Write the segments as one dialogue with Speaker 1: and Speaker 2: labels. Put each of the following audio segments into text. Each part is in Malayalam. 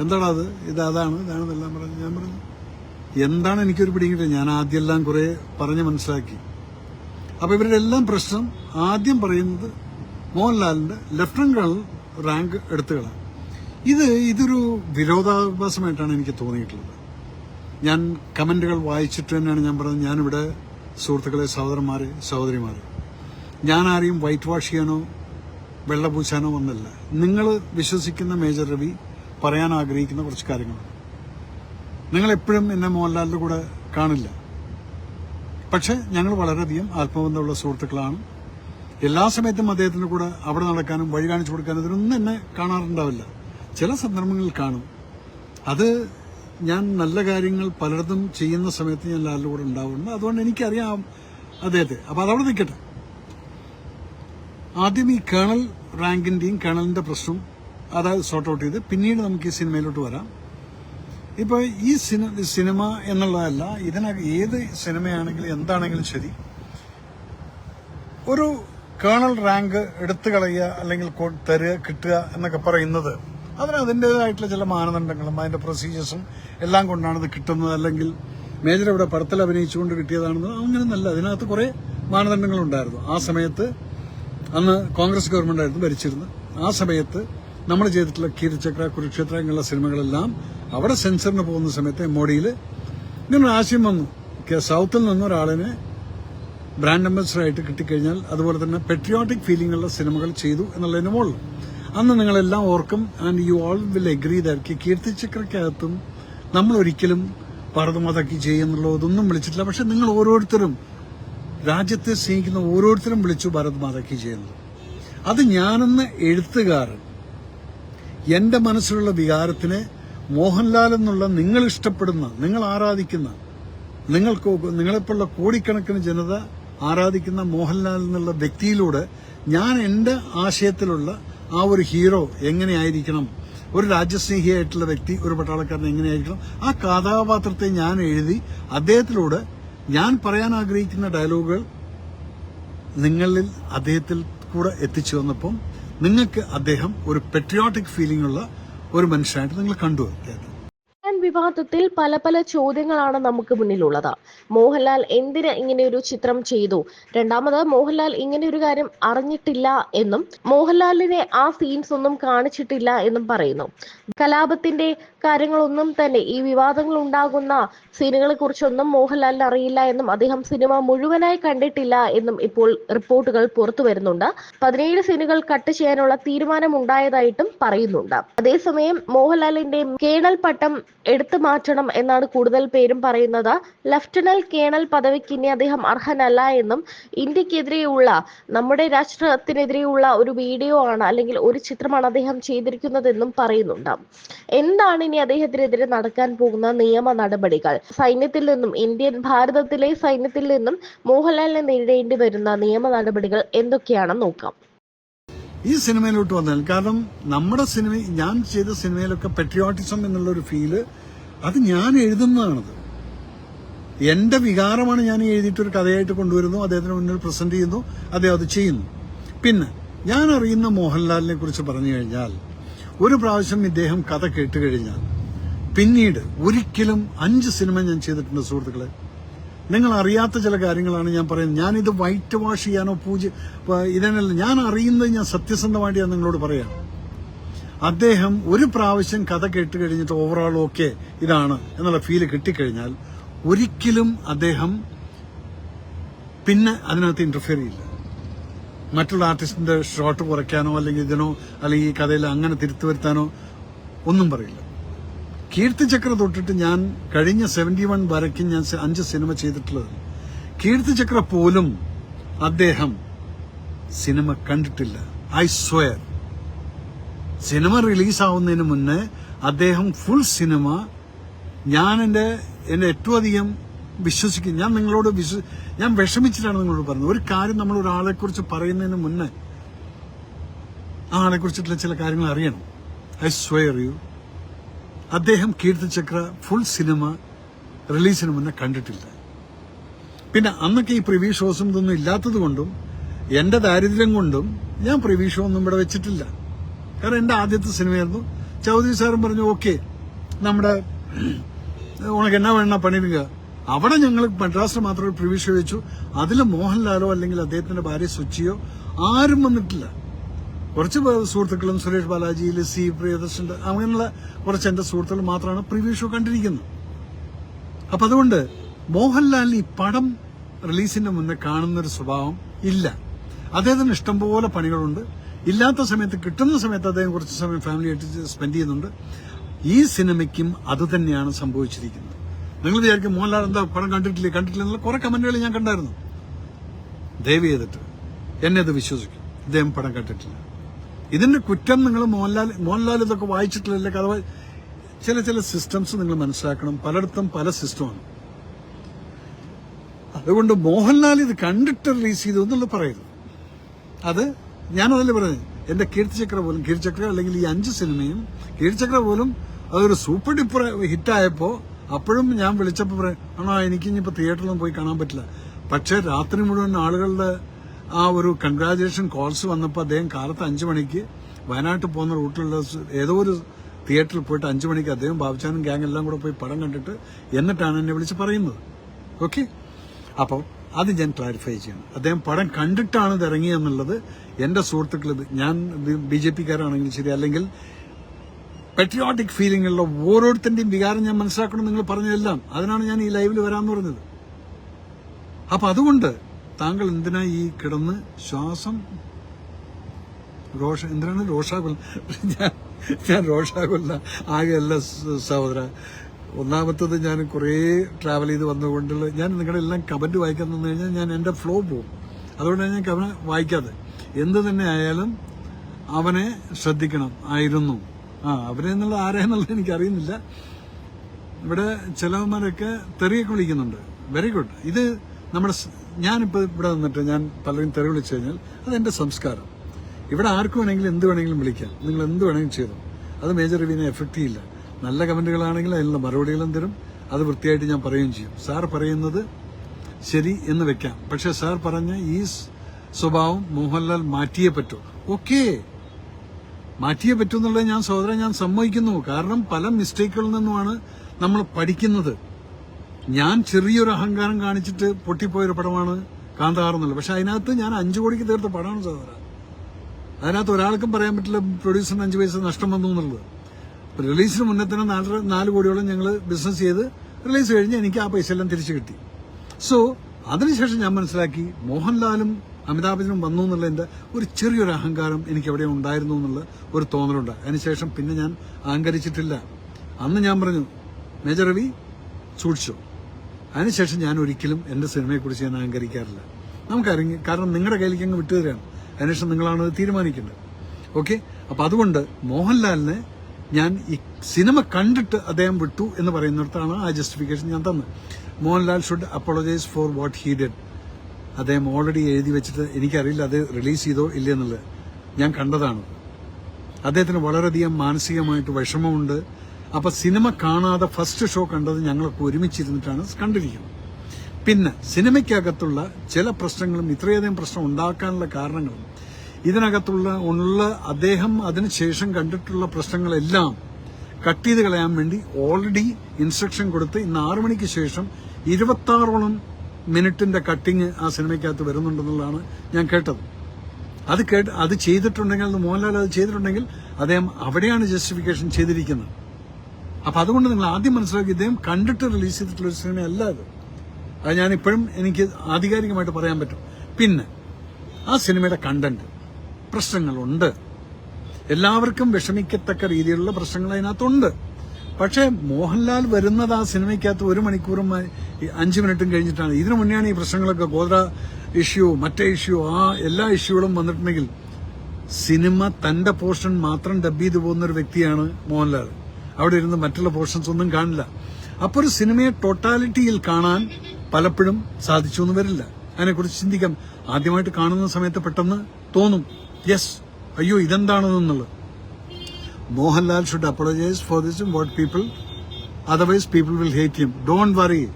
Speaker 1: എന്താണ് അത്? ഇത് അതാണ് എല്ലാം പറഞ്ഞു ഞാൻ പറഞ്ഞു. എന്താണ് എനിക്കൊരു പിടിയിട്ട് ഞാൻ ആദ്യം എല്ലാം കുറെ പറഞ്ഞ് മനസ്സിലാക്കി. അപ്പൊ ഇവരുടെ എല്ലാം പ്രശ്നം ആദ്യം പറയുന്നത് മോഹൻലാലിന്റെ ലഫ്റ്റനന്റ് കേണൽ റാങ്ക് എടുത്തുകളാണ്. ഇത് ഇതൊരു വിരോധാഭാസമായിട്ടാണ് എനിക്ക് തോന്നിയിട്ടുള്ളത്. ഞാൻ കമന്റുകൾ വായിച്ചിട്ട് തന്നെയാണ് ഞാൻ പറഞ്ഞത്. ഞാനിവിടെ സുഹൃത്തുക്കളെ സഹോദരന്മാരെ സഹോദരിമാരെ ഞാൻ ആരെയും വൈറ്റ് വാഷ് ചെയ്യാനോ വെള്ളപൂശാനോ വന്നില്ല. നിങ്ങൾ വിശ്വസിക്കുന്ന മേജർ രവി പറയാൻ ആഗ്രഹിക്കുന്ന കുറച്ച് കാര്യങ്ങൾ. നിങ്ങൾ എപ്പോഴും എന്നെ മോഹൻലാലിന്റെ കൂടെ കാണില്ല. പക്ഷെ ഞങ്ങൾ വളരെയധികം ആത്മബന്ധമുള്ള സുഹൃത്തുക്കളാണ്. എല്ലാ സമയത്തും അദ്ദേഹത്തിന്റെ കൂടെ അവിടെ നടക്കാനും വഴി കാണിച്ചു കൊടുക്കാനും ഇതിനൊന്നും എന്നെ കാണാറുണ്ടാവില്ല. ചില സന്ദർഭങ്ങളിൽ കാണും. അത് ഞാൻ നല്ല കാര്യങ്ങൾ പലയിടത്തും ചെയ്യുന്ന സമയത്ത് ഞാൻ ലാലിന്റെ കൂടെ ഉണ്ടാവുന്നുണ്ട് അതുകൊണ്ട് എനിക്കറിയാം അദ്ദേഹത്തെ. അപ്പൊ അതവിടെ നിൽക്കട്ടെ. ആദ്യം ഈ കേണൽ റാങ്കിന്റെയും കേണലിന്റെ പ്രശ്നം അതായത് സോർട്ട് ഔട്ട് ചെയ്ത് പിന്നീട് നമുക്ക് ഈ സിനിമയിലോട്ട് വരാം. ഇപ്പോൾ ഈ സിനി- സിനിമ എന്നുള്ളതല്ല ഇതിനകം ഏത് സിനിമയാണെങ്കിലും എന്താണെങ്കിലും ശരി ഒരു കേണൽ റാങ്ക് എടുത്തു കളയുക അല്ലെങ്കിൽ തരുക കിട്ടുക എന്നൊക്കെ പറയുന്നത് അതിന് അതിന്റെതായിട്ടുള്ള ചില മാനദണ്ഡങ്ങളും അതിന്റെ പ്രൊസീജിയേഴ്സും എല്ലാം കൊണ്ടാണ് ഇത് കിട്ടുന്നത്. അല്ലെങ്കിൽ മേജർ ഇവിടെ പടത്തിൽ അഭിനയിച്ചുകൊണ്ട് കിട്ടിയതാണെന്ന് അങ്ങനെയൊന്നല്ല അതിനകത്ത് കുറെ മാനദണ്ഡങ്ങളുണ്ടായിരുന്നു. ആ സമയത്ത് അന്ന് കോൺഗ്രസ് ഗവൺമെന്റ് ആയിരുന്നു ഭരിച്ചിരുന്നത്. ആ സമയത്ത് നമ്മൾ ചെയ്തിട്ടുള്ള കീർത്തിചക്ര കുരുക്ഷേത്ര ഇങ്ങനെയുള്ള സിനിമകളെല്ലാം അവിടെ സെൻസറിന് പോകുന്ന സമയത്ത് മോഡിയിൽ ഇങ്ങനെ ആശയം വന്നു. സൗത്തിൽ നിന്ന് ഒരാളിനെ ബ്രാൻഡ് അംബാസിഡർ ആയിട്ട് കിട്ടിക്കഴിഞ്ഞാൽ അതുപോലെ തന്നെ പെട്രിയോട്ടിക് ഫീലിംഗ് ഉള്ള സിനിമകൾ ചെയ്തു എന്നുള്ളതിന് മുകളിൽ. അന്ന് നിങ്ങളെല്ലാം ഓർക്കും and you all will agree that കീർത്തിചക്രക്കകത്തും നമ്മൾ ഒരിക്കലും പർവതമാതാക്കി ചെയ്യുന്നുള്ളതൊന്നും വിളിച്ചിട്ടില്ല. പക്ഷെ നിങ്ങൾ ഓരോരുത്തരും രാജ്യത്തെ സ്നേഹിക്കുന്ന ഓരോരുത്തരും വിളിച്ചു ഭാരത് മാതാക്കി ചെയ്യുന്നത് അത് ഞാനെന്ന എഴുത്തുകാരൻ എന്റെ മനസ്സിലുള്ള വികാരത്തിനെ മോഹൻലാൽ എന്നുള്ള നിങ്ങൾ ഇഷ്ടപ്പെടുന്ന നിങ്ങൾ ആരാധിക്കുന്ന നിങ്ങൾക്ക് നിങ്ങളെപ്പോലുള്ള കോടിക്കണക്കിന് ജനത ആരാധിക്കുന്ന മോഹൻലാൽ എന്നുള്ള വ്യക്തിയിലൂടെ ഞാൻ എന്റെ ആശയത്തിലുള്ള ആ ഒരു ഹീറോ എങ്ങനെയായിരിക്കണം ഒരു രാജ്യസ്നേഹിയായിട്ടുള്ള വ്യക്തി ഒരു പട്ടാളക്കാരൻ എങ്ങനെയായിരിക്കണം ആ കഥാപാത്രത്തെ ഞാൻ എഴുതി അദ്ദേഹത്തിലൂടെ ഞാൻ പറയാൻ ആഗ്രഹിക്കുന്ന ഡയലോഗുകൾ നിങ്ങളിൽ അദ്ദേഹത്തിൽ കൂടെ എത്തിച്ചു വന്നപ്പം നിങ്ങൾക്ക് അദ്ദേഹം ഒരു പെട്രിയോട്ടിക് ഫീലിംഗ് ഉള്ള ഒരു മനുഷ്യനായിട്ട് നിങ്ങൾ കണ്ടു. അദ്ദേഹത്തെ
Speaker 2: വിവാദത്തിൽ പല പല ചോദ്യങ്ങളാണ് നമുക്ക് മുന്നിലുള്ളത്. മോഹൻലാൽ എന്തിന് ഇങ്ങനെ ഒരു ചിത്രം ചെയ്തു? രണ്ടാമത് മോഹൻലാൽ ഇങ്ങനെ ഒരു കാര്യം അറിഞ്ഞിട്ടില്ല എന്നും മോഹൻലാലിനെ ആ സീൻസ് ഒന്നും കാണിച്ചിട്ടില്ല എന്നും പറയുന്നു. കലാപത്തിന്റെ കാര്യങ്ങളൊന്നും തന്നെ ഈ വിവാദങ്ങൾ ഉണ്ടാകുന്ന സീനുകളെ കുറിച്ചൊന്നും മോഹൻലാലിന് അറിയില്ല എന്നും അദ്ദേഹം സിനിമ മുഴുവനായി കണ്ടിട്ടില്ല എന്നും ഇപ്പോൾ റിപ്പോർട്ടുകൾ പുറത്തു വരുന്നുണ്ട്. പതിനേഴ് സീനുകൾ കട്ട് ചെയ്യാനുള്ള തീരുമാനം ഉണ്ടായതായിട്ടും പറയുന്നുണ്ട്. അതേസമയം മോഹൻലാലിന്റെ കേണൽ പട്ടം എടുത്തു മാറ്റണം എന്നാണ് കൂടുതൽ പേരും പറയുന്നത്. ലഫ്റ്റനന്റ് കേണൽ പദവിക്ക് ഇനി അദ്ദേഹം അർഹനല്ല എന്നും ഇന്ത്യക്കെതിരെയുള്ള നമ്മുടെ രാഷ്ട്രത്തിനെതിരെയുള്ള ഒരു വീഡിയോ ആണ് അല്ലെങ്കിൽ ഒരു ചിത്രമാണ് അദ്ദേഹം ചെയ്തിരിക്കുന്നതെന്നും പറയുന്നുണ്ട്. എന്താണ് ഇനി അദ്ദേഹത്തിനെതിരെ നടക്കാൻ പോകുന്ന നിയമ നടപടികൾ? സൈന്യത്തിൽ നിന്നും ഇന്ത്യൻ ഭാരതത്തിലെ സൈന്യത്തിൽ നിന്നും മോഹൻലാലിനെ നേരിടേണ്ടി വരുന്ന നിയമ നടപടികൾ എന്തൊക്കെയാണെന്ന് നോക്കാം.
Speaker 1: ഈ സിനിമയിലോട്ട് വന്നാൽ കാരണം നമ്മുടെ സിനിമ ഞാൻ ചെയ്ത സിനിമയിലൊക്കെ പെട്രിയോട്ടിസം എന്നുള്ള ഒരു ഫീൽ അത് ഞാൻ എഴുതുന്നതാണത്. എന്റെ വികാരമാണ് ഞാൻ എഴുതിയിട്ടൊരു കഥയായിട്ട് കൊണ്ടുവരുന്നു അദ്ദേഹത്തിന് മുന്നിൽ പ്രസന്റ് ചെയ്യുന്നു അദ്ദേഹം അത് ചെയ്യുന്നു. പിന്നെ ഞാൻ അറിയുന്ന മോഹൻലാലിനെ കുറിച്ച് പറഞ്ഞു കഴിഞ്ഞാൽ ഒരു പ്രാവശ്യം ഇദ്ദേഹം കഥ കേട്ട് കഴിഞ്ഞാൽ പിന്നീട് ഒരിക്കലും അഞ്ച് സിനിമ ഞാൻ ചെയ്തിട്ടുണ്ട് സുഹൃത്തുക്കളെ. നിങ്ങൾ അറിയാത്ത ചില കാര്യങ്ങളാണ് ഞാൻ പറയുന്നത്. ഞാനിത് വൈറ്റ് വാഷ് ചെയ്യാനോ പൂജ ഇതിനല്ല ഞാൻ അറിയുന്നത് ഞാൻ സത്യസന്ധമായിട്ട് ഞാൻ നിങ്ങളോട് പറയാം. അദ്ദേഹം ഒരു പ്രാവശ്യം കഥ കേട്ട് കഴിഞ്ഞിട്ട് ഓവറോൾ ഓക്കെ ഇതാണ് എന്നുള്ള ഫീൽ കിട്ടിക്കഴിഞ്ഞാൽ ഒരിക്കലും അദ്ദേഹം പിന്നെ അതിനകത്ത് ഇന്റർഫിയർ ചെയ്യില്ല. മറ്റുള്ള ആർട്ടിസ്റ്റിന്റെ ഷോട്ട് കുറയ്ക്കാനോ അല്ലെങ്കിൽ ഇതിനോ അല്ലെങ്കിൽ ഈ കഥയിൽ അങ്ങനെ തിരുത്തു വരുത്താനോ ഒന്നും പറയില്ല. കീർത്തി ചക്ര തൊട്ടിട്ട് ഞാൻ കഴിഞ്ഞ സെവന്റി വൺ വരയ്ക്കും ഞാൻ അഞ്ച് സിനിമ ചെയ്തിട്ടുള്ളത്. കീർത്തിചക്ര പോലും അദ്ദേഹം സിനിമ കണ്ടിട്ടില്ല. ഐ സ്വയർ സിനിമ റിലീസാവുന്നതിന് മുന്നേ അദ്ദേഹം ഫുൾ സിനിമ. ഞാൻ എന്റെ എന്റെ ഏറ്റവും അധികം വിശ്വസിക്കും. ഞാൻ നിങ്ങളോട് വിശ്വ ഞാൻ വിഷമിച്ചിട്ടാണ് നിങ്ങളോട് പറഞ്ഞത്. ഒരു കാര്യം നമ്മൾ ഒരാളെ കുറിച്ച് പറയുന്നതിന് മുന്നേ ആ ആളെ കുറിച്ചിട്ടുള്ള ചില കാര്യങ്ങൾ അറിയണം. ഐ സ്വയർ യു അദ്ദേഹം കീർത്തിചക്ര ഫുൾ സിനിമ റിലീസിന് മുന്നേ കണ്ടിട്ടില്ല. പിന്നെ അന്നൊക്കെ ഈ പ്രിവ്യൂ ഷോസും ഇതൊന്നും ഇല്ലാത്തത് കൊണ്ടും എന്റെ ദാരിദ്ര്യം കൊണ്ടും ഞാൻ പ്രിവ്യൂ ഷോ ഒന്നും ഇവിടെ വെച്ചിട്ടില്ല. കാരണം എന്റെ ആദ്യത്തെ സിനിമയായിരുന്നു. ചൗധരി സാറും പറഞ്ഞു ഓക്കെ നമ്മുടെ ഉണക്ക് എന്നാ വേണ പണിയുക അവിടെ ഞങ്ങൾ മദ്രാസിൽ മാത്രമേ പ്രിവ്യൂ വെച്ചു. അതിൽ മോഹൻലാലോ അല്ലെങ്കിൽ അദ്ദേഹത്തിന്റെ ഭാര്യ സുച്ചിയോ ആരും വന്നിട്ടില്ല. കുറച്ച് സുഹൃത്തുക്കളും സുരേഷ് ബാലാജി ലസി പ്രിയദർശന്റെ അങ്ങനെയുള്ള കുറച്ച് എന്റെ സുഹൃത്തുക്കൾ മാത്രമാണ് പ്രിവ്യൂ ഷോ കണ്ടിരിക്കുന്നത്. അപ്പൊ അതുകൊണ്ട് മോഹൻലാൽ ഈ പടം റിലീസിന്റെ മുന്നേ കാണുന്ന ഒരു സ്വഭാവം ഇല്ല. അദ്ദേഹത്തിന് ഇഷ്ടംപോലെ പണികളുണ്ട്. ഇല്ലാത്ത സമയത്ത് കിട്ടുന്ന സമയത്ത് അദ്ദേഹം കുറച്ച് സമയം ഫാമിലിയായിട്ട് സ്പെൻഡ് ചെയ്യുന്നുണ്ട്. ഈ സിനിമയ്ക്കും അത് തന്നെയാണ് സംഭവിച്ചിരിക്കുന്നത്. നിങ്ങൾ വിചാരിക്കും മോഹൻലാൽ എന്താ പടം കണ്ടിട്ടില്ലേ കണ്ടിട്ടില്ല എന്നുള്ള കുറെ കമന്റുകൾ ഞാൻ കണ്ടായിരുന്നു. ദയവ് ചെയ്തിട്ട് എന്നെ അത് വിശ്വസിക്കും. ഇദ്ദേഹം പടം കണ്ടിട്ടില്ല. ഇതിന്റെ കുറ്റം നിങ്ങൾ മോഹൻലാൽ മോഹൻലാൽ ഇതൊക്കെ വായിച്ചിട്ടില്ല കഥ വായി- ചില ചില സിസ്റ്റംസ് നിങ്ങൾ മനസ്സിലാക്കണം. പലയിടത്തും പല സിസ്റ്റമാണ് അതുകൊണ്ട് മോഹൻലാൽ ഇത് കണ്ടിട്ട് റിലീസ് ചെയ്തു എന്നുള്ളത് പറയരുത് അത് ഞാനതല്ലേ പറഞ്ഞത്? എന്റെ കീർത്തിചക്ര പോലും കീർത്തിചക്ര അല്ലെങ്കിൽ ഈ അഞ്ച് സിനിമയും കീർത്തിചക്ര പോലും അതൊരു സൂപ്പർ ഡിപ്പർ ഹിറ്റായപ്പോ അപ്പോഴും ഞാൻ വിളിച്ചപ്പോൾ പറയും ആണോ എനിക്ക് ഇനിയിപ്പോ തിയേറ്ററിലൊന്നും പോയി കാണാൻ പറ്റില്ല. പക്ഷേ രാത്രി മുഴുവൻ ആളുകളുടെ ആ ഒരു കൺഗ്രാജുലേഷൻ കോൾസ് വന്നപ്പോൾ അദ്ദേഹം കാലത്ത് അഞ്ചു മണിക്ക് വയനാട്ടിൽ പോകുന്ന റൂട്ടിലുള്ള ഏതോ ഒരു തിയേറ്ററിൽ പോയിട്ട് അഞ്ചു മണിക്ക് അദ്ദേഹം ബാബുചാനും ഗ്യാങ് എല്ലാം കൂടെ പോയി പടം കണ്ടിട്ട് എന്നിട്ടാണ് എന്നെ വിളിച്ച് പറയുന്നത്. ഓക്കെ അപ്പോൾ അത് ഞാൻ ക്ലാരിഫൈ ചെയ്യണം. അദ്ദേഹം പടം കണ്ടിട്ടാണ് ഇത് ഇറങ്ങിയെന്നുള്ളത് എന്റെ സുഹൃത്തുക്കൾ ഞാൻ ബി ജെ പിക്കാരാണെങ്കിൽ ശരി അല്ലെങ്കിൽ പെട്രിയോട്ടിക് ഫീലിംഗ് ഉള്ള ഓരോരുത്തന്റെയും വികാരം ഞാൻ മനസ്സിലാക്കണം നിങ്ങൾ പറഞ്ഞതെല്ലാം. അതിനാണ് ഞാൻ ഈ ലൈവിൽ വരാമെന്ന് പറഞ്ഞത്. അപ്പൊ അതുകൊണ്ട് താങ്കൾ എന്തിനാ ഈ കിടന്ന് ശ്വാസം രോഷ എന്തിനാണ്? രോഷാകുല ഞാൻ ഞാൻ രോഷാകുല ആകെയല്ല സഹോദര. ഒന്നാമത്തത് ഞാൻ കുറേ ട്രാവൽ ചെയ്ത് വന്നുകൊണ്ടുള്ള ഞാൻ നിങ്ങളുടെ എല്ലാം കമന്റ് വായിക്കാൻ നിന്ന് കഴിഞ്ഞാൽ ഞാൻ എന്റെ ഫ്ലോ പോകും. അതുകൊണ്ടാണ് ഞാൻ കവന വായിക്കാതെ. എന്ത് തന്നെ ആയാലും അവനെ ശ്രദ്ധിക്കണം. ആയിരുന്നു. ആ അവനെ എന്നുള്ള ആരെന്നുള്ളത് എനിക്കറിയുന്നില്ല. ഇവിടെ ചിലവന്മാരൊക്കെ തെറിയൊക്കെ വിളിക്കുന്നുണ്ട്. വെരി ഗുഡ് ഇത് നമ്മുടെ ഞാനിപ്പോൾ ഇവിടെ നിന്നിട്ട് ഞാൻ പലരും തെറി വിളിച്ചു കഴിഞ്ഞാൽ അതെന്റെ സംസ്കാരം. ഇവിടെ ആർക്ക് വേണമെങ്കിലും എന്ത് വേണമെങ്കിലും വിളിക്കാം. നിങ്ങൾ എന്ത് വേണമെങ്കിലും ചെയ്തു. അത് മേജർ ഇവിനെ എഫക്റ്റ് ചെയ്യില്ല. നല്ല കമന്റുകളാണെങ്കിൽ അതിനുള്ള മറുപടികളും തരും. അത് വൃത്തിയായിട്ട് ഞാൻ പറയുകയും ചെയ്യും. സാർ പറയുന്നത് ശരി എന്ന് വെക്കാം. പക്ഷെ സാർ പറഞ്ഞ ഈ സ്വഭാവം മോഹൻലാൽ മാറ്റിയേ പറ്റൂ. ഓക്കേ. മാറ്റിയേ പറ്റൂ എന്നുള്ളത് ഞാൻ സഹോദരൻ ഞാൻ സമ്മതിക്കുന്നു. കാരണം പല മിസ്റ്റേക്കുകളിൽ നിന്നുമാണ് നമ്മൾ പഠിക്കുന്നത്. ഞാൻ ചെറിയൊരു അഹങ്കാരം കാണിച്ചിട്ട് പൊട്ടിപ്പോയൊരു പടമാണ് കാന്താർ എന്നുള്ളത്. പക്ഷെ അതിനകത്ത് ഞാൻ അഞ്ചു കോടിക്ക് തീർത്ത പടമാണ് സഹോദര അതിനകത്ത് ഒരാൾക്കും പറയാൻ പറ്റില്ല പ്രൊഡ്യൂസറിന് അഞ്ച് പൈസ നഷ്ടം വന്നു എന്നുള്ളത്. റിലീസിന് മുന്നേ തന്നെ നാല് നാല് കോടിയോളം ഞങ്ങൾ ബിസിനസ് ചെയ്ത് റിലീസ് കഴിഞ്ഞ് എനിക്ക് ആ പൈസ എല്ലാം തിരിച്ചു കിട്ടി. സോ അതിനുശേഷം ഞാൻ മനസ്സിലാക്കി മോഹൻലാലും അമിതാഭ് വന്നു എന്നുള്ളതിന്റെ ഒരു ചെറിയൊരു അഹങ്കാരം എനിക്ക് എവിടെ ഉണ്ടായിരുന്നു എന്നുള്ള ഒരു തോന്നലുണ്ട്. അതിനുശേഷം പിന്നെ ഞാൻ അഹങ്കരിച്ചിട്ടില്ല. അന്ന് ഞാൻ പറഞ്ഞു മേജർ രവി സൂക്ഷിച്ചു. അതിനുശേഷം ഞാൻ ഒരിക്കലും എന്റെ സിനിമയെക്കുറിച്ച് ഞാൻ അഹങ്കരിക്കാറില്ല. നമുക്കറിഞ്ഞ് കാരണം നിങ്ങളുടെ കയ്യിലേക്ക് അങ്ങ് വിട്ടുതരാണ് അതിനുശേഷം നിങ്ങളാണ് തീരുമാനിക്കേണ്ടത്. ഓക്കെ അപ്പം അതുകൊണ്ട് മോഹൻലാലിനെ ഞാൻ ഈ സിനിമ കണ്ടിട്ട് അദ്ദേഹം വിട്ടു എന്ന് പറയുന്നിടത്താണ് ആ ജസ്റ്റിഫിക്കേഷൻ ഞാൻ തന്നത്. Mohanlal should apologise for what he did അദ്ദേഹം ഓൾറെഡി എഴുതി വെച്ചിട്ട് എനിക്കറിയില്ല അത് റിലീസ് ചെയ്തോ ഇല്ലയെന്നുള്ളത് ഞാൻ കണ്ടതാണ്. അദ്ദേഹത്തിന് വളരെയധികം മാനസികമായിട്ട് വിഷമമുണ്ട്. അപ്പം സിനിമ കാണാതെ ഫസ്റ്റ് ഷോ കണ്ടത് ഞങ്ങളൊക്കെ ഒരുമിച്ചിരുന്നിട്ടാണ് കണ്ടിരിക്കുന്നത്. പിന്നെ സിനിമയ്ക്കകത്തുള്ള ചില പ്രശ്നങ്ങളും ഇത്രയധികം പ്രശ്നം ഉണ്ടാക്കാനുള്ള കാരണങ്ങളും ഇതിനകത്തുള്ള ഉള്ള അദ്ദേഹം അതിനുശേഷം കണ്ടിട്ടുള്ള പ്രശ്നങ്ങളെല്ലാം കട്ട് ചെയ്ത് കളയാൻ വേണ്ടി ഓൾറെഡി ഇൻസ്ട്രക്ഷൻ കൊടുത്ത് ഇന്ന് ആറു മണിക്ക് ശേഷം ഇരുപത്തി ആറോളം മിനിറ്റിന്റെ കട്ടിങ് ആ സിനിമയ്ക്കകത്ത് വരുന്നുണ്ടെന്നുള്ളതാണ് ഞാൻ കേട്ടത്. അത് കേട്ട് അത് ചെയ്തിട്ടുണ്ടെങ്കിൽ അത് മോഹൻലാൽ അത് ചെയ്തിട്ടുണ്ടെങ്കിൽ അദ്ദേഹം അവിടെയാണ് ജസ്റ്റിഫിക്കേഷൻ ചെയ്തിരിക്കുന്നത്. അപ്പൊ അതുകൊണ്ട് നിങ്ങൾ ആദ്യം മനസ്സിലാക്കി ഇദ്ദേഹം കണ്ടിട്ട് റിലീസ് ചെയ്തിട്ടുള്ള ഒരു സിനിമയല്ല അത്. അത് ഞാനിപ്പോഴും എനിക്ക് ആധികാരികമായിട്ട് പറയാൻ പറ്റും. പിന്നെ ആ സിനിമയുടെ കണ്ടന്റ് പ്രശ്നങ്ങളുണ്ട്. എല്ലാവർക്കും വിഷമിക്കത്തക്ക രീതിയിലുള്ള പ്രശ്നങ്ങൾ അതിനകത്തുണ്ട്. പക്ഷേ മോഹൻലാൽ വരുന്നത് ആ സിനിമയ്ക്കകത്ത് ഒരു മണിക്കൂറും അഞ്ച് മിനിറ്റും കഴിഞ്ഞിട്ടാണ്. ഇതിനു മുന്നെയാണ് ഈ പ്രശ്നങ്ങളൊക്കെ ഗോദ്ര ഇഷ്യൂ മറ്റേ ഇഷ്യൂ ആ എല്ലാ ഇഷ്യൂകളും വന്നിട്ടുണ്ടെങ്കിൽ സിനിമ തന്റെ പോർഷൻ മാത്രം ഡബ് ചെയ്തു പോകുന്ന ഒരു വ്യക്തിയാണ് മോഹൻലാൽ. അവിടെ ഇരുന്ന് മറ്റുള്ള പോർഷൻസ് ഒന്നും കാണില്ല. അപ്പോൾ ഒരു സിനിമയെ ടോട്ടാലിറ്റിയിൽ കാണാൻ പലപ്പോഴും സാധിച്ചു എന്ന് വരില്ല. അതിനെക്കുറിച്ച് ചിന്തിക്കാം. ആദ്യമായിട്ട് കാണുന്ന സമയത്ത് പെട്ടെന്ന് തോന്നും. യെസ് അയ്യോ ഇതെന്താണെന്നുള്ളത്? Mohanlal should apologise for this what people otherwise people will hate him don't worry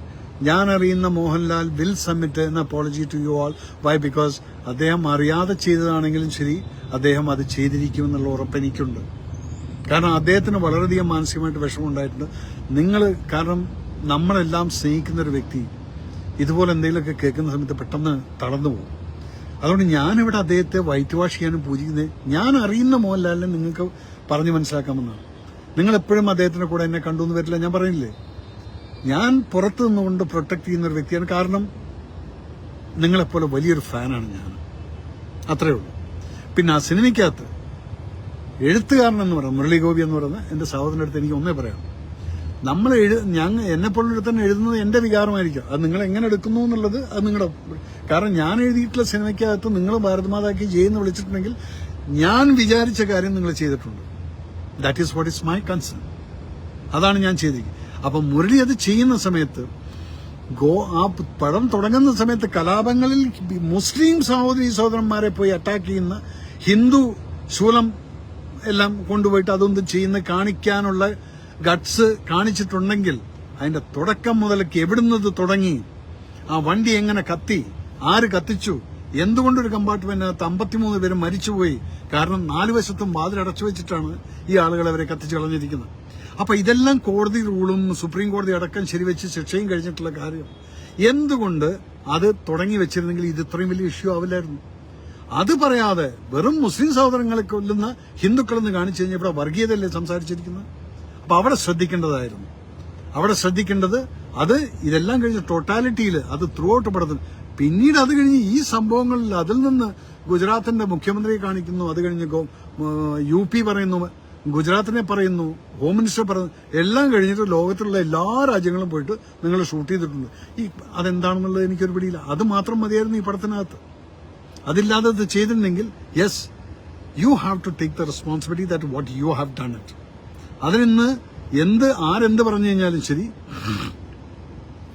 Speaker 1: ഞാൻ അറിയുന്ന Mohanlal will submit an apology to you all why because അദ്ദേഹം അറിയാതെ ചെയ്തതാണെങ്കിലും ശരി അദ്ദേഹം അത് ചെയ്തിരിക്കുമെന്നുള്ള ഉറപ്പ് എനിക്കുണ്ട്. കാരണം അദ്ദേഹത്തിന് വളരെയധികം മാനസികമായിട്ട് വിഷമമുണ്ടായിട്ടുണ്ട്. നിങ്ങൾ കാരണം നമ്മളെല്ലാം സ്നേഹിക്കുന്ന ഒരു വ്യക്തി ഇതുപോലെ എന്തെങ്കിലുമൊക്കെ കേൾക്കുന്ന സമയത്ത് പെട്ടെന്ന് തളർന്നു പോകും. അതുകൊണ്ട് ഞാനിവിടെ അദ്ദേഹത്തെ വൈറ്റ് വാഷ് ചെയ്യാനും പൂജിക്കുന്നത് ഞാൻ അറിയുന്ന മോഹൻലാലിനെ നിങ്ങൾക്ക് പറഞ്ഞു മനസ്സിലാക്കാമെന്നാണ്. നിങ്ങൾ എപ്പോഴും അദ്ദേഹത്തിന്റെ കൂടെ എന്നെ കണ്ടു എന്ന് വരില്ല ഞാൻ പറയുന്നില്ലേ? ഞാൻ പുറത്തു നിന്നുകൊണ്ട് പ്രൊട്ടക്ട് ചെയ്യുന്ന ഒരു വ്യക്തിയാണ്. കാരണം നിങ്ങളെപ്പോലെ വലിയൊരു ഫാനാണ് ഞാൻ. അത്രേ ഉള്ളൂ. പിന്നെ ആ സിനിമയ്ക്കകത്ത് എഴുത്തുകാരൻ എന്ന് പറയുന്നത് മുരളി ഗോപി എന്ന് പറയുന്ന എന്റെ സഹോദരന്റെ അടുത്ത് എനിക്ക് ഒന്നേ പറയാം നമ്മൾ എഴു ഞാൻ എന്നെ പോലുള്ള തന്നെ എഴുതുന്നത് എന്റെ വികാരമായിരിക്കും. അത് നിങ്ങൾ എങ്ങനെ എടുക്കുന്നു എന്നുള്ളത് അത് നിങ്ങളുടെ കാരണം ഞാൻ എഴുതിയിട്ടുള്ള സിനിമയ്ക്കകത്ത് നിങ്ങൾ ഭാരതമാതാക്കി ചെയ്യുന്ന വിളിച്ചിട്ടുണ്ടെങ്കിൽ ഞാൻ വിചാരിച്ച കാര്യം നിങ്ങൾ ചെയ്തിട്ടുണ്ട്. That is what is my concern അതാണ് ഞാൻ ചെയ്തിരിക്കുന്നത്. അപ്പൊ മുരളി അത് ചെയ്യുന്ന സമയത്ത് ഗോ ആ പടം തുടങ്ങുന്ന സമയത്ത് കലാപങ്ങളിൽ മുസ്ലിം സഹോദരി സഹോദരന്മാരെ പോയി അറ്റാക്ക് ചെയ്യുന്ന ഹിന്ദു ശൂലം എല്ലാം കൊണ്ടുപോയിട്ട് അതൊന്നും ചെയ്യുന്ന കാണിക്കാനുള്ള ഗട്സ് കാണിച്ചിട്ടുണ്ടെങ്കിൽ അതിന്റെ തുടക്കം മുതലേക്ക് എവിടുന്നത് തുടങ്ങി? ആ വണ്ടി എങ്ങനെ കത്തി? ആര് കത്തിച്ചു? എന്തുകൊണ്ടൊരു കമ്പാർട്ട്മെന്റിനകത്ത് അമ്പത്തിമൂന്ന് പേര് മരിച്ചുപോയി? കാരണം നാലു വശത്തും വാതിലടച്ചു വെച്ചിട്ടാണ് ഈ ആളുകൾ അവരെ കത്തിച്ചു കളഞ്ഞിരിക്കുന്നത്. അപ്പൊ ഇതെല്ലാം കോടതി റൂളും സുപ്രീം കോടതി അടക്കം ശരിവെച്ച് ശിക്ഷയും കഴിഞ്ഞിട്ടുള്ള കാര്യം. എന്തുകൊണ്ട് അത് തുടങ്ങി വെച്ചിരുന്നെങ്കിൽ ഇത് ഇത്രയും വലിയ ഇഷ്യൂ ആവില്ലായിരുന്നു? അത് പറയാതെ വെറും മുസ്ലിം സഹോദരങ്ങളെ കൊല്ലുന്ന ഹിന്ദുക്കളെന്ന് കാണിച്ചു കഴിഞ്ഞാൽ ഇവിടെ വർഗീയതയല്ലേ സംസാരിച്ചിരിക്കുന്നത്? അപ്പൊ അവിടെ ശ്രദ്ധിക്കേണ്ടതായിരുന്നു. അവിടെ ശ്രദ്ധിക്കേണ്ടത് അത് ഇതെല്ലാം കഴിഞ്ഞ് ടോട്ടാലിറ്റിയിൽ അത് ത്രൂ ഔട്ട് പടത്തിൽ പിന്നീട് അത് കഴിഞ്ഞ് ഈ സംഭവങ്ങളിൽ അതിൽ നിന്ന് ഗുജറാത്തിന്റെ മുഖ്യമന്ത്രിയെ കാണിക്കുന്നു അത് കഴിഞ്ഞ് യു പി പറയുന്നു ഗുജറാത്തിനെ പറയുന്നു ഹോം മിനിസ്റ്റർ പറയുന്നു എല്ലാം കഴിഞ്ഞിട്ട് ലോകത്തിലുള്ള എല്ലാ രാജ്യങ്ങളും പോയിട്ട് നിങ്ങൾ ഷൂട്ട് ചെയ്തിട്ടുണ്ട്. ഈ അതെന്താണെന്നുള്ളത് എനിക്കൊരു പിടിയില്ല. അത് മാത്രം മതിയായിരുന്നു ഈ പടത്തിനകത്ത് അതില്ലാതെ ഇത് ചെയ്തിട്ടുണ്ടെങ്കിൽ yes you have to take the responsibility that what you have done it അതിൽ നിന്ന് എന്ത് ആരെന്ത് പറഞ്ഞു കഴിഞ്ഞാലും ശരി.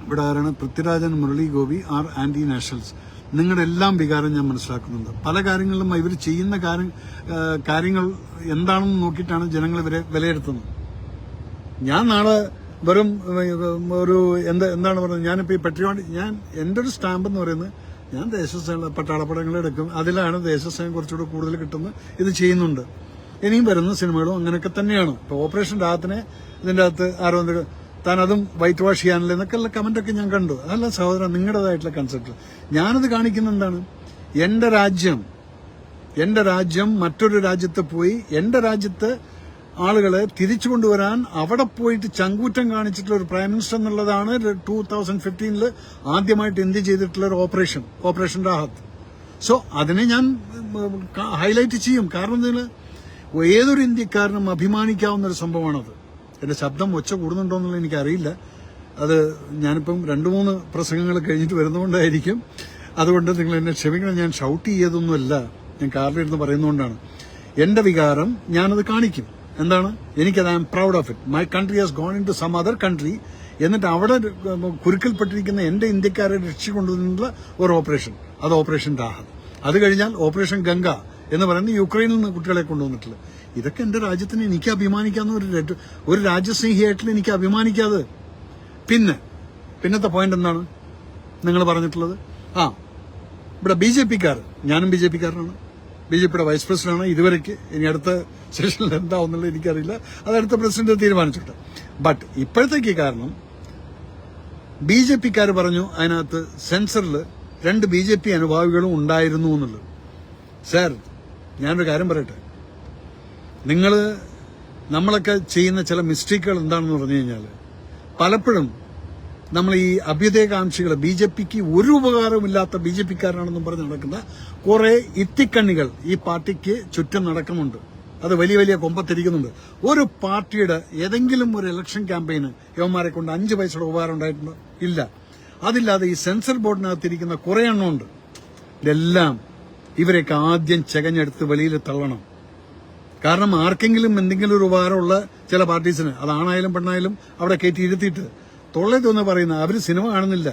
Speaker 1: ഇവിടെ ആരാണ്? പൃഥ്വിരാജൻ Murali Gopy are anti nationals. നിങ്ങളുടെ എല്ലാം വികാരം ഞാൻ മനസ്സിലാക്കുന്നുണ്ട്. പല കാര്യങ്ങളിലും ഇവർ ചെയ്യുന്ന കാര്യം കാര്യങ്ങൾ എന്താണെന്ന് നോക്കിയിട്ടാണ് ജനങ്ങൾ ഇവരെ വിലയിരുത്തുന്നത്. ഞാൻ നാളെ വെറും ഒരു എന്താ എന്താണ് പറയുന്നത് ഞാനിപ്പോ ഈ പെട്രിയോട്ട് ഞാൻ എന്റെ ഒരു സ്റ്റാമ്പ് എന്ന് പറയുന്നത് ഞാൻ ദേശസേന പട്ടാളപ്പടങ്ങൾ എടുക്കും. അതിലാണ് ദേശസേന കുറച്ചുകൂടെ കൂടുതൽ കിട്ടുന്നത്. ഇത് ചെയ്യുന്നുണ്ട്. ഇനിയും വരുന്ന സിനിമകളും അങ്ങനെയൊക്കെ തന്നെയാണ്. ഇപ്പൊ ഓപ്പറേഷൻ രാഹത്തിനെ ഇതിന്റെ അകത്ത് ആരോ താൻ അതും വൈറ്റ് വാഷ് ചെയ്യാനല്ലേ എന്നൊക്കെയുള്ള കമന്റൊക്കെ ഞാൻ കണ്ടു. അതല്ല സഹോദരൻ നിങ്ങളുടേതായിട്ടുള്ള കൺസെപ്റ്റ് ഞാനത് കാണിക്കുന്ന എന്താണ്? എന്റെ രാജ്യം എന്റെ രാജ്യം മറ്റൊരു രാജ്യത്ത് പോയി എന്റെ രാജ്യത്ത് ആളുകളെ തിരിച്ചു കൊണ്ടുവരാൻ അവിടെ പോയിട്ട് ചങ്കൂറ്റം കാണിച്ചിട്ടുള്ള ഒരു പ്രൈം മിനിസ്റ്റർ എന്നുള്ളതാണ് ടൂ തൗസൻഡ് ഫിഫ്റ്റീനിൽ ആദ്യമായിട്ട് ഇന്ത്യ ചെയ്തിട്ടുള്ള ഒരു ഓപ്പറേഷൻ ഓപ്പറേഷൻ രാഹത്ത്. സോ അതിനെ ഞാൻ ഹൈലൈറ്റ് ചെയ്യും. കാരണം എന്തിന് ഏതൊരു ഇന്ത്യക്കാരനും അഭിമാനിക്കാവുന്ന ഒരു സംഭവമാണത്. എന്റെ ശബ്ദം ഒച്ച കൂടുന്നുണ്ടോ എന്നുള്ളത് എനിക്കറിയില്ല. അത് ഞാനിപ്പം രണ്ട് മൂന്ന് പ്രസംഗങ്ങൾ കഴിഞ്ഞിട്ട് വരുന്നതുകൊണ്ടായിരിക്കും. അതുകൊണ്ട് നിങ്ങൾ എന്നെ ക്ഷമിക്കണം ഞാൻ ഷൗട്ട് ചെയ്യതൊന്നുമല്ല. ഞാൻ കാറിലിരുന്ന് പറയുന്നതുകൊണ്ടാണ്. എന്റെ വികാരം ഞാനത് കാണിക്കും. എന്താണ്? എനിക്കത് I am proud of it my country has gone into some other country എന്നിട്ട് അവിടെ കുരുക്കൽപ്പെട്ടിരിക്കുന്ന എന്റെ ഇന്ത്യക്കാരെ രക്ഷിക്കൊണ്ടുവന്നിട്ടുള്ള ഒരു ഓപ്പറേഷൻ അത് ഓപ്പറേഷൻ ദാഹത് അത് കഴിഞ്ഞാൽ ഓപ്പറേഷൻ ഗംഗ. എന്ന് പറയുന്നത് യുക്രൈനിൽ നിന്ന് കുട്ടികളെ കൊണ്ടുവന്നിട്ടില്ല ഇതൊക്കെ എന്റെ രാജ്യത്തിന് എനിക്ക് അഭിമാനിക്കാവുന്ന ഒരു ഒരു രാജ്യസ്നേഹിയായിട്ടുള്ള എനിക്ക് അഭിമാനിക്കാതെ. പിന്നെ പിന്നത്തെ പോയിന്റ് എന്താണ് നിങ്ങൾ പറഞ്ഞിട്ടുള്ളത്? ആ ഇവിടെ ബി ജെ പിക്കാർ ഞാനും ബി ജെ പിക്കാരനാണ്. ബി ജെ പിയുടെ വൈസ് പ്രസിഡന്റാണ് ഇതുവരെക്ക് ഇനി അടുത്ത സെഷനിൽ എന്താവുന്നുള്ളത് എനിക്കറിയില്ല. അത് അടുത്ത പ്രസിഡന്റ് തീരുമാനിച്ചിട്ട് ബട്ട് ഇപ്പോഴത്തേക്ക് കാരണം ബി ജെ പിക്കാർ പറഞ്ഞു അതിനകത്ത് സെൻസറിൽ രണ്ട് ബി ജെ പി അനുഭാവികളും ഉണ്ടായിരുന്നു എന്നുള്ളത്. സാർ ഞാനൊരു കാര്യം പറയട്ടെ? നിങ്ങൾ നമ്മളൊക്കെ ചെയ്യുന്ന ചില മിസ്റ്റേക്കുകൾ എന്താണെന്ന് പറഞ്ഞു കഴിഞ്ഞാൽ പലപ്പോഴും നമ്മൾ ഈ അഭ്യുദയകാംക്ഷികൾ ബി ജെ പിക്ക് ഒരു ഉപകാരമില്ലാത്ത ബി ജെ പിക്കാരനാണെന്നും പറഞ്ഞ് നടക്കുന്ന കുറെ ഇത്തിക്കണ്ണികൾ ഈ പാർട്ടിക്ക് ചുറ്റും നടക്കുന്നുണ്ട്. അത് വലിയ വലിയ കൊമ്പത്തിരിക്കുന്നുണ്ട്. ഒരു പാർട്ടിയുടെ ഏതെങ്കിലും ഒരു ഇലക്ഷൻ ക്യാമ്പയിന് യവന്മാരെ കൊണ്ട് അഞ്ച് പൈസയുടെ ഉപകാരം ഉണ്ടായിട്ടുണ്ടോ? ഇല്ല. അതില്ലാതെ ഈ സെൻസർ ബോർഡിനകത്തിരിക്കുന്ന കുറെ എണ്ണമുണ്ട്. ഇതെല്ലാം ഇവരെയൊക്കെ ആദ്യം ചെകഞ്ഞെടുത്ത് വെളിയിൽ തള്ളണം. കാരണം ആർക്കെങ്കിലും എന്തെങ്കിലും ഒരു ഉപകാരമുള്ള ചില പാർട്ടീസിന് അത് ആണായാലും പെണ്ണായാലും അവിടെ കയറ്റി ഇരുത്തിയിട്ട് തൊള്ളേ തോന്നുന്ന പറയുന്ന അവർ സിനിമ കാണുന്നില്ല.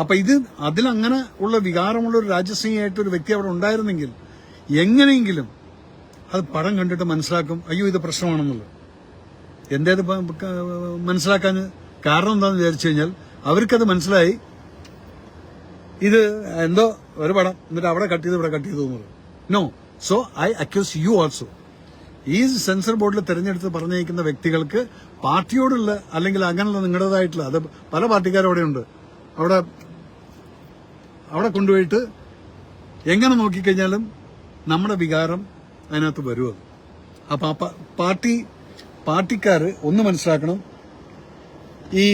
Speaker 1: അപ്പൊ ഇത് അതിലങ്ങനെ ഉള്ള വികാരമുള്ള ഒരു രാജ്യസ്നേഹിയായിട്ട് ഒരു വ്യക്തി അവിടെ ഉണ്ടായിരുന്നെങ്കിൽ എങ്ങനെയെങ്കിലും അത് പടം കണ്ടിട്ട് മനസ്സിലാക്കും അയ്യോ ഇത് പ്രശ്നമാണെന്നുള്ളത്. എന്തേത് മനസ്സിലാക്കാൻ കാരണം എന്താണെന്ന് വിചാരിച്ചു കഴിഞ്ഞാൽ അവർക്കത് മനസ്സിലായി ഇത് എന്തോ ഒരു പടം. എന്നിട്ട് അവിടെ കട്ട് ചെയ്ത് ഇവിടെ കട്ട് ചെയ്തു തോന്നുന്നു no so I accuse you also ഈ സെൻസർ ബോർഡിൽ തെരഞ്ഞെടുത്ത് പറഞ്ഞേക്കുന്ന വ്യക്തികൾക്ക് പാർട്ടിയോടുള്ള അല്ലെങ്കിൽ അങ്ങനെയുള്ള നിങ്ങളുടേതായിട്ടുള്ള അത് പല പാർട്ടിക്കാരും ഉണ്ട്. അവിടെ അവിടെ കൊണ്ടുപോയിട്ട് എങ്ങനെ നോക്കിക്കഴിഞ്ഞാലും നമ്മുടെ വികാരം അതിനകത്ത് വരുമത് അപ്പൊ പാർട്ടി പാർട്ടിക്കാർ ഒന്ന് മനസ്സിലാക്കണം. ഈ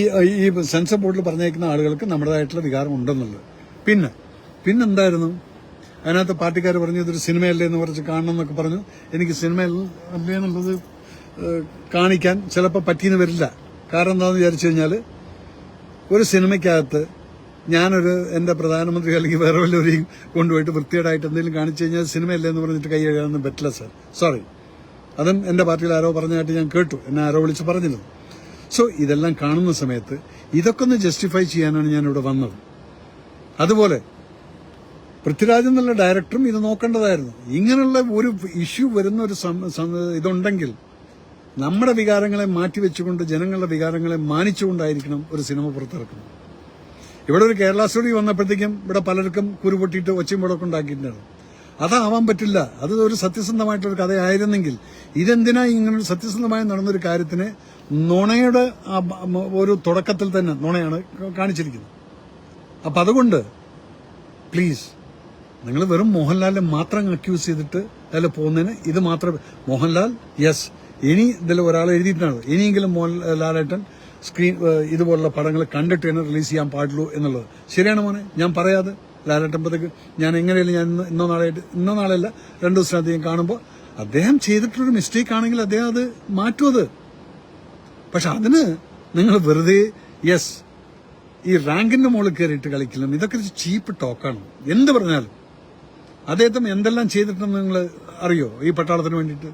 Speaker 1: ഈ സെൻസർ ബോർഡിൽ പറഞ്ഞേക്കുന്ന ആളുകൾക്ക് നമ്മുടേതായിട്ടുള്ള വികാരം ഉണ്ടെന്നുള്ളത്. പിന്നെ പിന്നെന്തായിരുന്നു? അതിനകത്ത് പാർട്ടിക്കാർ പറഞ്ഞു ഇതൊരു സിനിമയല്ലേ എന്ന് പറഞ്ഞ് കാണണം എന്നൊക്കെ പറഞ്ഞു. എനിക്ക് സിനിമയിൽ അല്ലേ എന്നുള്ളത് കാണിക്കാൻ ചിലപ്പോൾ പറ്റിയെന്ന് വരില്ല. കാരണം എന്താണെന്ന് വിചാരിച്ചു കഴിഞ്ഞാൽ ഒരു സിനിമയ്ക്കകത്ത് ഞാനൊരു എന്റെ പ്രധാനമന്ത്രി അല്ലെങ്കിൽ വേറെ വല്ലവരെയും കൊണ്ടുപോയിട്ട് വൃത്തികേടായിട്ട് എന്തെങ്കിലും കാണിച്ചു കഴിഞ്ഞാൽ സിനിമയല്ലേ എന്ന് പറഞ്ഞിട്ട് കൈ കഴുകാനൊന്നും പറ്റില്ല സാർ സോറി അതും എന്റെ പാർട്ടിയിൽ ആരോ പറഞ്ഞതായിട്ട് ഞാൻ കേട്ടു. എന്നെ ആരോ വിളിച്ച് പറഞ്ഞിരുന്നു. സോ ഇതെല്ലാം കാണുന്ന സമയത്ത് ഇതൊക്കെ ഒന്ന് ജസ്റ്റിഫൈ ചെയ്യാനാണ് ഞാൻ ഇവിടെ വന്നത്. അതുപോലെ പൃഥ്വിരാജ് എന്നുള്ള ഡയറക്ടറും ഇത് നോക്കേണ്ടതായിരുന്നു. ഇങ്ങനെയുള്ള ഒരു ഇഷ്യൂ വരുന്ന ഒരു ഇതുണ്ടെങ്കിൽ നമ്മുടെ വികാരങ്ങളെ മാറ്റിവെച്ചുകൊണ്ട് ജനങ്ങളുടെ വികാരങ്ങളെ മാനിച്ചുകൊണ്ടായിരിക്കണം ഒരു സിനിമ പുറത്തിറക്കുന്നത്. ഇവിടെ ഒരു കേരള സ്റ്റോറി വന്നപ്പോഴത്തേക്കും ഇവിടെ പലർക്കും കുരുപൊട്ടിയിട്ട് ഒച്ചയും മുടക്കം ഉണ്ടാക്കിയിട്ടുണ്ടായിരുന്നു അതാവാൻ പറ്റില്ല. അത് ഒരു സത്യസന്ധമായിട്ടൊരു കഥയായിരുന്നെങ്കിൽ ഇതെന്തിനാ ഇങ്ങനെ സത്യസന്ധമായി നടന്നൊരു കാര്യത്തിന് നുണയുടെ ഒരു തുടക്കത്തിൽ തന്നെ നുണയാണ് കാണിച്ചിരിക്കുന്നത്. അപ്പൊ അതുകൊണ്ട് പ്ലീസ് നിങ്ങൾ വെറും മോഹൻലാലിനെ മാത്രം അക്യൂസ് ചെയ്തിട്ട് അതിൽ പോകുന്നതിന് ഇത് മാത്രം മോഹൻലാൽ യെസ് ഇനി ഇതിൽ ഒരാൾ എഴുതിയിട്ടാണ് ഇനിയെങ്കിലും മോഹൻലാലേട്ടൻ സ്ക്രീൻ ഇതുപോലുള്ള പടങ്ങൾ കണ്ടിട്ട് തന്നെ റിലീസ് ചെയ്യാൻ പാടുള്ളൂ എന്നുള്ളത്. ശരിയാണ് മോനെ ഞാൻ പറയാതെ ലാലേട്ടമ്പത്തേക്ക് ഞാൻ എങ്ങനെയല്ല ഞാൻ ഇന്ന് ഇന്നോ നാളായിട്ട് ഇന്നോ നാളെയല്ല രണ്ടു ദിവസത്തിനധികം കാണുമ്പോൾ അദ്ദേഹം ചെയ്തിട്ടുള്ളൊരു മിസ്റ്റേക്ക് ആണെങ്കിൽ അദ്ദേഹം അത് മാറ്റും അത്. പക്ഷെ അതിന് നിങ്ങൾ വെറുതെ യെസ് ഈ റാങ്കിന്റെ മുകളിൽ കയറിയിട്ട് കളിക്കലും ഇതൊക്കെ ചീപ്പ് ടോക്കാണ്. എന്ത് പറഞ്ഞാലും. അദ്ദേഹത്തിന് എന്തെല്ലാം ചെയ്തിട്ടെന്ന് നിങ്ങൾ അറിയോ? ഈ പട്ടാളത്തിന് വേണ്ടിയിട്ട്.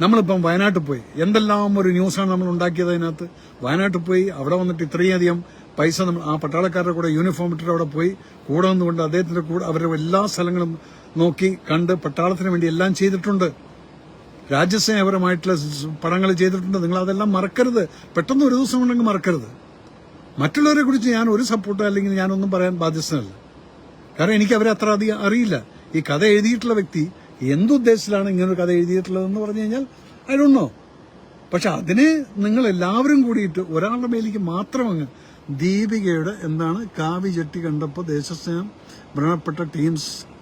Speaker 1: നമ്മളിപ്പം വയനാട്ടിൽ പോയി. എന്തെല്ലാം ഒരു ന്യൂസാണ് നമ്മൾ ഉണ്ടാക്കിയത് അതിനകത്ത്? വയനാട്ടിൽ പോയി അവിടെ വന്നിട്ട് ഇത്രയധികം പൈസ നമ്മൾ ആ പട്ടാളക്കാരുടെ കൂടെ യൂണിഫോം ഇട്ടിട്ട് അവിടെ പോയി കൂടെ നിന്നുകൊണ്ട് അദ്ദേഹത്തിന്റെ കൂടെ അവരുടെ എല്ലാ സ്ഥലങ്ങളും നോക്കി കണ്ട് പട്ടാളത്തിന് വേണ്ടി എല്ലാം ചെയ്തിട്ടുണ്ട്. രാജ്യസ്നേഹപരമായിട്ടുള്ള പടങ്ങൾ ചെയ്തിട്ടുണ്ട്. നിങ്ങൾ അതെല്ലാം മറക്കരുത്. പെട്ടെന്ന് ഒരു ദിവസം കൊണ്ടെങ്കിൽ മറക്കരുത്. മറ്റുള്ളവരെ കുറിച്ച് ഞാൻ ഒരു സപ്പോർട്ടോ അല്ലെങ്കിൽ ഞാനൊന്നും പറയാൻ ബാധ്യസ്ഥനല്ല. കാരണം എനിക്ക് അവരെ അത്ര അധികം അറിയില്ല. ഈ കഥ എഴുതിയിട്ടുള്ള വ്യക്തി എന്തുദ്ദേശത്തിലാണ് ഇങ്ങനൊരു കഥ എഴുതിയിട്ടുള്ളതെന്ന് പറഞ്ഞു കഴിഞ്ഞാൽ ഐ ഡോണ്ട് നോ പക്ഷെ അതിനെ നിങ്ങൾ എല്ലാവരും കൂടിയിട്ട് ഒരാളുടെ മേലേക്ക് മാത്രം അങ്ങ് ദീപികയുടെ എന്താണ് കാവി ചെട്ടി കണ്ടപ്പോൾ ദേശസ്നേഹം വ്രണപ്പെട്ട ടീംസ്